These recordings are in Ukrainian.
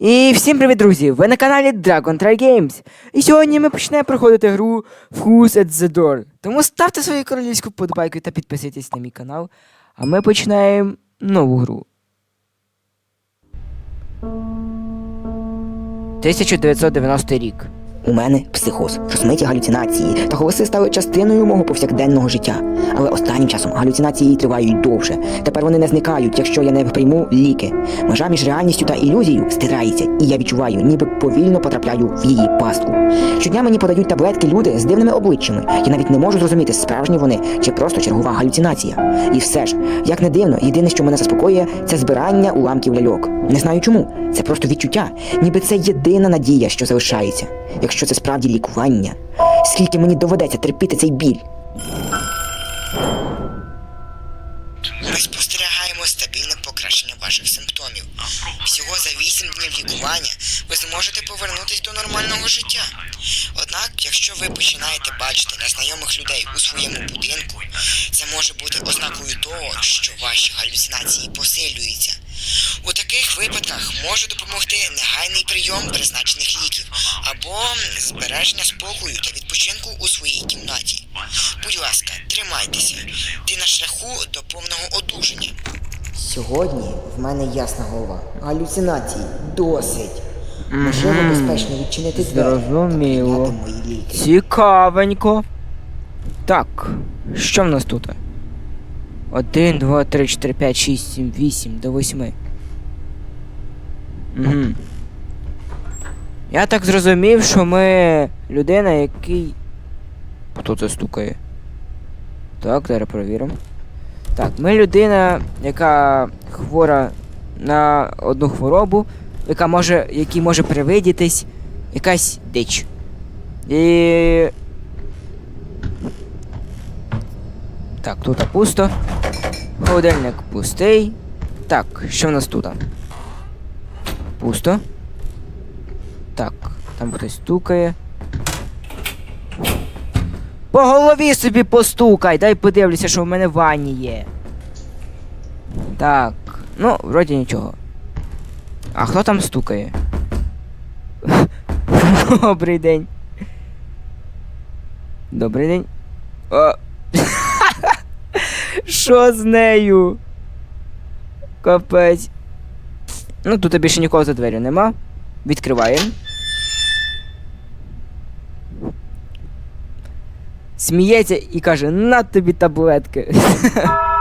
І всім привіт, друзі! Ви на каналі Dragon Try Games. І сьогодні ми почнемо проходити гру Who's at the Door. Тому ставте свою королівську подобайку та підписуйтесь на мій канал. А ми починаємо нову гру. 1990 рік. У мене психоз, розмиті галюцинації та голоси стали частиною мого повсякденного життя. Але останнім часом галюцинації тривають довше. Тепер вони не зникають, якщо я не прийму ліки. Межа між реальністю та ілюзією стирається, і я відчуваю, ніби повільно потрапляю в її пастку. Щодня мені подають таблетки люди з дивними обличчями. Я навіть не можу зрозуміти, справжні вони чи просто чергова галюцинація. І все ж, як не дивно, єдине, що мене заспокоює, це збирання уламків ляльок. Не знаю чому. Це просто відчуття, ніби це єдина надія, що залишається. Якщо це справді лікування, скільки мені доведеться терпіти цей біль? Ми спостерігаємо стабільне покращення ваших симптомів. Всього за 8 днів лікування ви зможете повернутися до нормального життя. Однак, якщо ви починаєте бачити незнайомих людей у своєму будинку, це може бути ознакою того, що ваші галюцинації посилюються. У таких випадках може допомогти негайний прийом призначених ліків або збереження спокою та відпочинку у своїй кімнаті. Будь ласка, тримайтеся. Ти на шляху до повного одужання. Сьогодні в мене ясна голова. Галюцинації досить. Можливо, безпечно відчинити двері та Зрозуміло. мої ліки. Цікавенько. Так, що в нас тут? 1, 2, 3, 4, 5, 6, 7, 8 до 8. Угу. Я так зрозумів, що ми людина, який. Хто це стукає? Так, зараз перевіримо. Так, ми людина, яка хвора на одну хворобу, яка може, якій може привидітись якась дич. І. Так, тут пусто. Холодильник пустий. Так, що в нас тут? Пусто. Так, там хтось стукає. По голові собі постукай, дай подивлюся, що в мене в ванні є. Так, ну, вроді нічого. А хто там стукає? Добрий день. Добрий день. О. Що з нею? Капець. Ну, тут більше нікого за дверю нема. Відкриваємо. Сміється і каже, на тобі таблетки.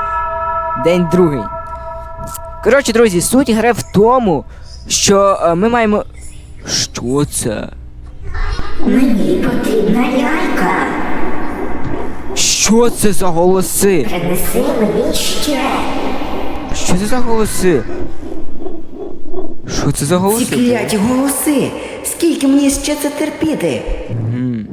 День другий. Коротше, друзі, суть гри в тому, що е, ми маємо. Що це? Мені потрібна лялька. Що це за голоси? Принеси мені ще. Що це за голоси? Що це за Ці голоси? кляті голоси! Скільки мені ще це терпіти? Мгм.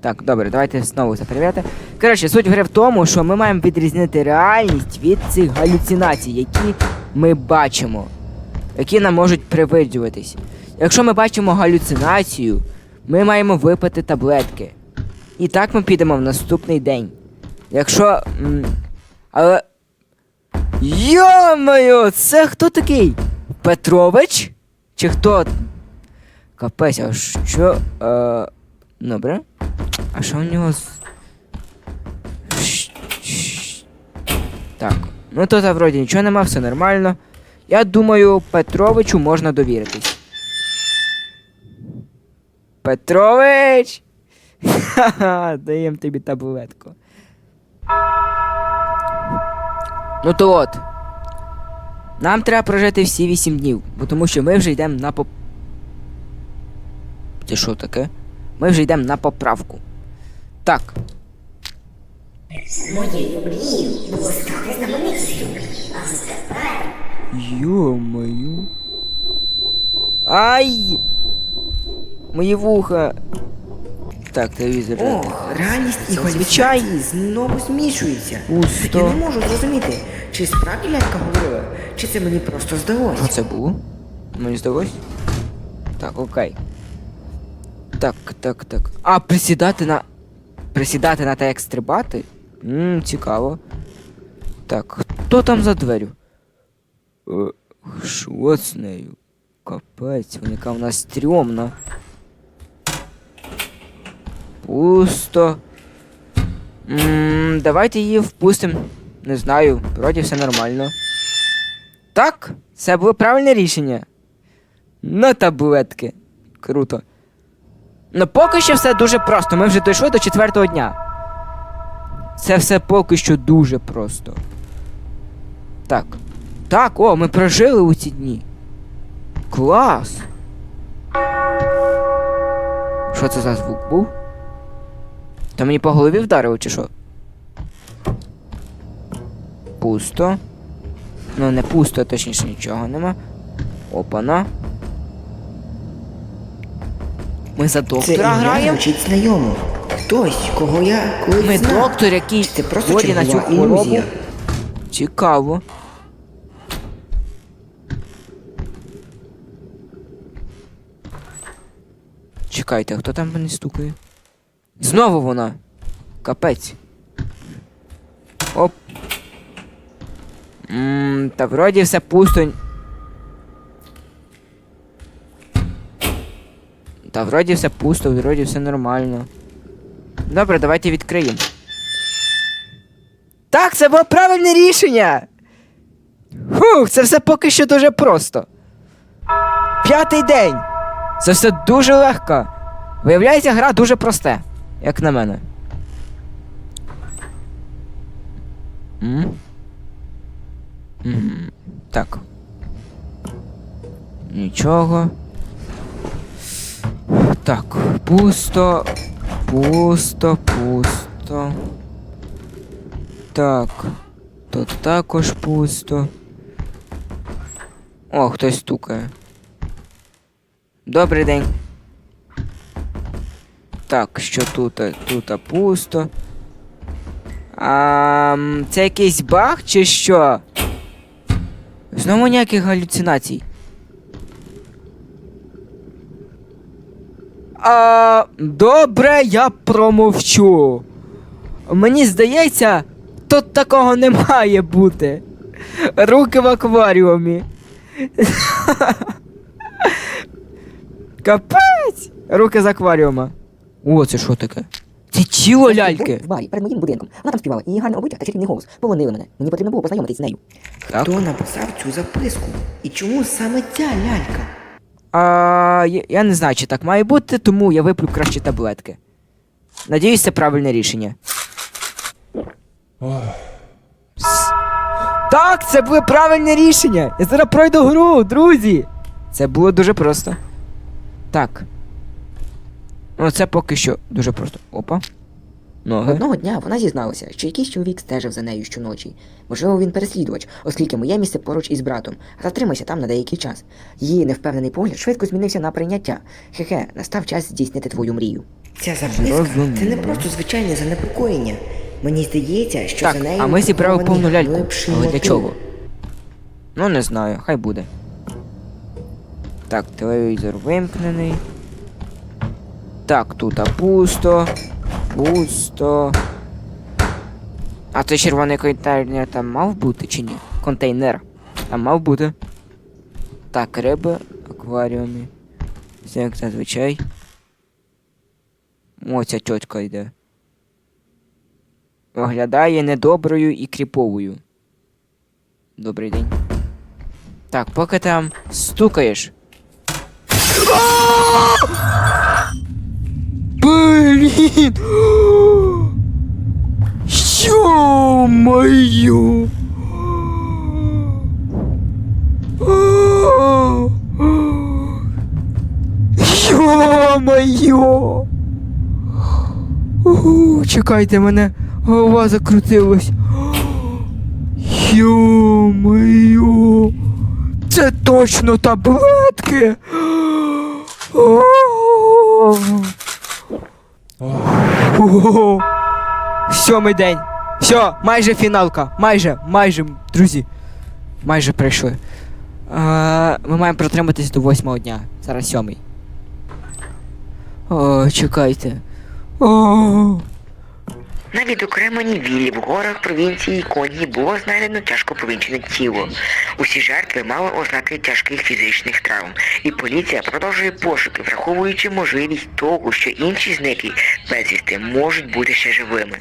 Так, добре, давайте знову це перевіряти. Коротше, суть гри в тому, що ми маємо відрізнити реальність від цих галюцинацій, які ми бачимо, які нам можуть привиджуватись. Якщо ми бачимо галюцинацію, ми маємо випити таблетки. І так ми підемо в наступний день. Якщо. але. Йо-моє, це хто такий? Петрович? Чи хто? Капець, а що. Е... Добре. А що в нього з. Так. Ну тут вроді нічого нема, все нормально. Я думаю, Петровичу можна довіритись. Петрович! Ха-ха, даєм тобі таблетку. Ну то от. Нам треба прожити всі 8 днів, бо тому що ми вже йдемо на поп. Це що таке? Ми вже йдемо на поправку. Так. Моєю мрією було стати знаменитістю. Але тепер Ё-моё. Ай! Мої вуха. Так, телевізор. О, реальність і галюцинації знову змішуються. Пусто. Я не можу зрозуміти, чи справді лялька говорила, чи це мені просто здалося. це було? Мені здалось? Так, окей. Так, так, так. А, присідати на. Присідати на те, як стрибати? Ммм, цікаво. Так, хто там за дверю? Е, Що з нею? Капець, вона яка в нас стрьомна. Пусто. давайте її впустимо. Не знаю, вроді все нормально. Так, це було правильне рішення. На таблетки. Круто. Ну поки що все дуже просто. Ми вже дійшли до четвертого дня. Це все поки що дуже просто. Так. Так, о, ми прожили у ці дні. Клас. Що це за звук був? То мені по голові вдарило, чи що? Пусто. Ну, не пусто, точніше нічого нема. Опана. Ми за Це доктора ім'я граємо. звучить знайомо. Хтось, кого я колись Ми знав. доктор, який Це просто хворий на цю чергова хворобу. ілюзія. Цікаво. Чекайте, хто там мене стукає? Знову вона. Капець. Оп. Ммм, та вроді все пусто. Та вроді все пусто, вроді все нормально. Добре, давайте відкриємо. Так, це було правильне рішення. Фух, це все поки що дуже просто. П'ятий день. Це все дуже легко. Виявляється, гра дуже просте, як на мене. М? М, Так. Нічого. Так, пусто. Пусто, пусто. Так. Тут також пусто. О, хтось стукає. Добрий день. Так, що тут? Тут пусто. А, це якийсь баг чи що? Знову ніяких галюцинацій. А, добре, я промовчу. Мені здається, тут такого не має бути. Руки в акваріумі. Капець! Руки з акваріума. О, це що таке? Це тіло ляльки. В барі перед моїм будинком. Вона там співала, її гарне обличчя та чарівний голос. Полонили мене. Мені потрібно було познайомитись з нею. Так. Хто написав цю записку? І чому саме ця лялька? А, я, я не знаю, чи так має бути, тому я виплю краще таблетки. Надіюсь, це правильне рішення. С- Так, це було правильне рішення! Я зараз пройду гру, друзі! Це було дуже просто. Так. Ну, це поки що дуже просто. Опа. Ноги. Одного дня вона зізналася, що якийсь чоловік стежив за нею щоночі. Можливо, він переслідувач, оскільки моє місце поруч із братом. Затримайся там на деякий час. Її невпевнений погляд швидко змінився на прийняття. Хе-хе, настав час здійснити твою мрію. Ця записка це не просто звичайне занепокоєння. Мені здається, що Так, за нею а ми зібрали повну ляльку. Але для чого? Ну, не знаю, хай буде. Так, телевізор вимкнений. Так, тут пусто. Пусто. А той червоний контейнер там мав бути чи ні? Контейнер. Там мав бути. Так, риби, акваріумі. Все як зазвичай. О, ця тітка йде. Виглядає недоброю і кріповою. Добрий день. Так, поки там стукаєш. Блін! Ё-моё! Ё-моё! Ууу, Чекайте мене, голова закрутилась. Ё-моё! Це точно таблетки! О! Сьомий день. Все, майже фіналка. Майже, майже, друзі. Майже прийшли. Ми маємо протриматись до восьмого дня. Зараз сьомий. О, чекайте. О, На відокремленій віллі в горах провінції Конгі було знайдено тяжко повінчене тіло. Усі жертви мали ознаки тяжких фізичних травм, і поліція продовжує пошуки, враховуючи можливість того, що інші зниклі безвісти можуть бути ще живими.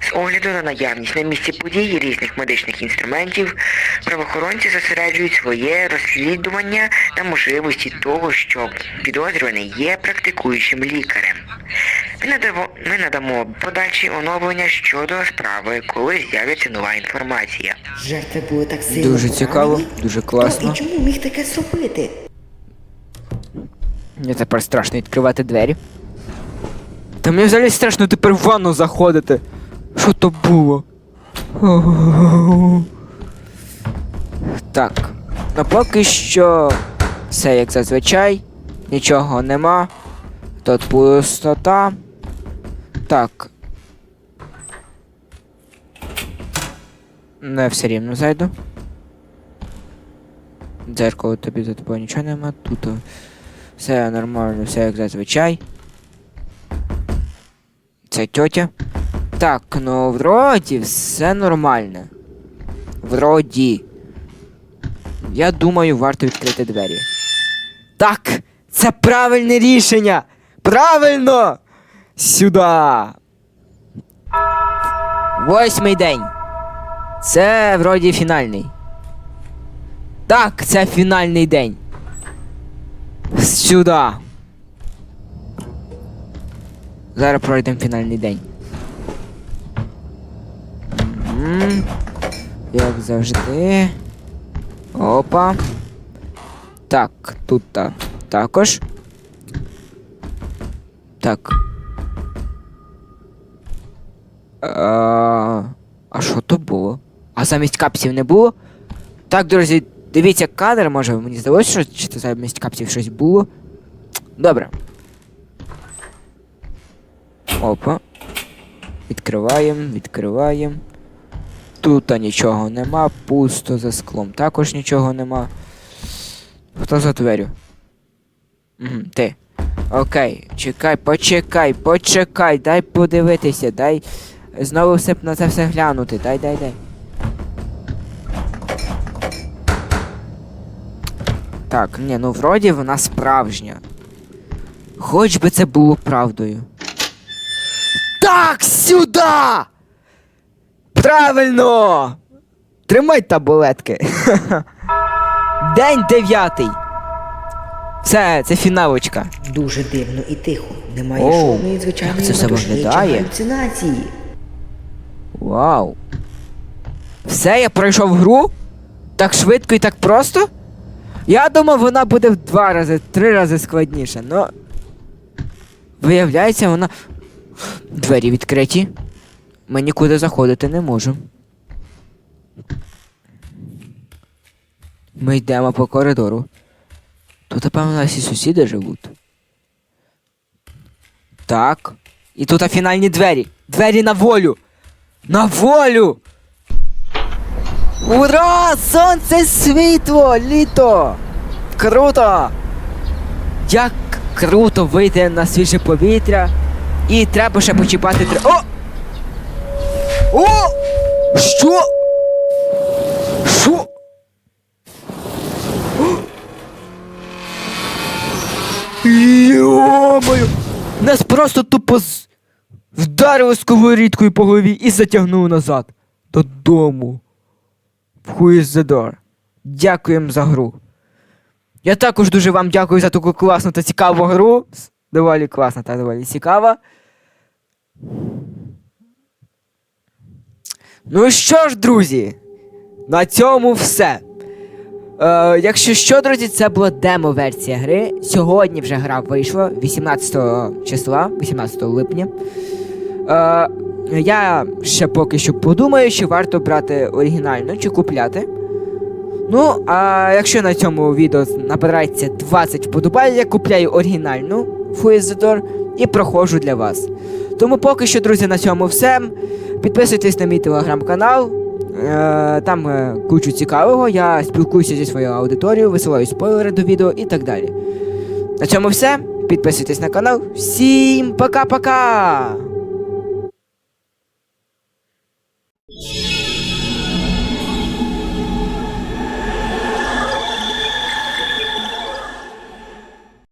З огляду на наявність на місці події різних медичних інструментів, правоохоронці зосереджують своє розслідування на можливості того, що підозрюваний є практикуючим лікарем. Ми надамо, ми надамо подальші оновлення щодо справи, коли з'явиться нова інформація. Жертви були так сильно Дуже цікаво, поранені? дуже Хто класно. і чому міг таке зробити? Мені тепер страшно відкривати двері. Та мені взагалі страшно тепер в ванну заходити. Що то було? Так. Ну поки що все як зазвичай. Нічого нема. Тут пустота. Так. Не все рівно зайду. Дзеркало тобі за тобою нічого нема. Тут. все нормально, все як зазвичай. Це тьотя. Так, ну вроді все нормально. Вроді. Я думаю, варто відкрити двері. Так! Це правильне рішення! Правильно! Сюди! Восьмий день. Це вроді фінальний. Так, це фінальний день. Сюда. Зараз пройдемо фінальний день. Як завжди. Опа. Так, тут та також. Так. А, а що то було? А замість капсів не було? Так, друзі, дивіться кадр, може мені здалося, що чи це замість капсів щось було. Добре. Опа. Відкриваємо, відкриваємо. Тут нічого нема, пусто за склом. Також нічого нема. Хто за дверю? Угу, ти. Окей, чекай, почекай, почекай, дай подивитися, дай знову все на це все глянути. Дай, дай, дай. Так, ні, ну вроді вона справжня. Хоч би це було правдою. Так, сюди! Правильно! Тримай табулетки. День дев'ятий. Все, це фіналочка. Дуже дивно і тихо. Немає Оу, жодної звичайної як це все метушні чи виглядає? галюцинації. Вау. Все, я пройшов гру? Так швидко і так просто? Я думав, вона буде в два рази, три рази складніша, но. Виявляється, вона. Двері відкриті. Ми нікуди заходити не можемо. Ми йдемо по коридору. Тут, напевно, наші сусіди живуть. Так. І тут фінальні двері. Двері на волю. На волю! Ура! Сонце світло! Літо! Круто! Як круто вийти на свіже повітря. І треба ще почіпати тр... О! О! Що? Що? Йо-моє! Нас просто тупо з... вдарили сковорідкою по голові і затягнули назад. Додому. Who is the door? Дякуємо за гру. Я також дуже вам дякую за таку класну та цікаву гру. Доволі класна та доволі цікава. Ну що ж, друзі, на цьому все. Е, якщо що, друзі, це була демо-версія гри. Сьогодні вже гра вийшла 18 числа, 18 липня. Е, я ще поки що подумаю, чи варто брати оригінальну чи купляти. Ну, а якщо на цьому відео набирається 20 вподобань, я купляю оригінальну Fuizador і проходжу для вас. Тому поки що, друзі, на цьому все. Підписуйтесь на мій телеграм-канал. Е, там е, кучу цікавого. Я спілкуюся зі своєю аудиторією, висилаю спойлери до відео і так далі. На цьому все. Підписуйтесь на канал. Всім пока-пока!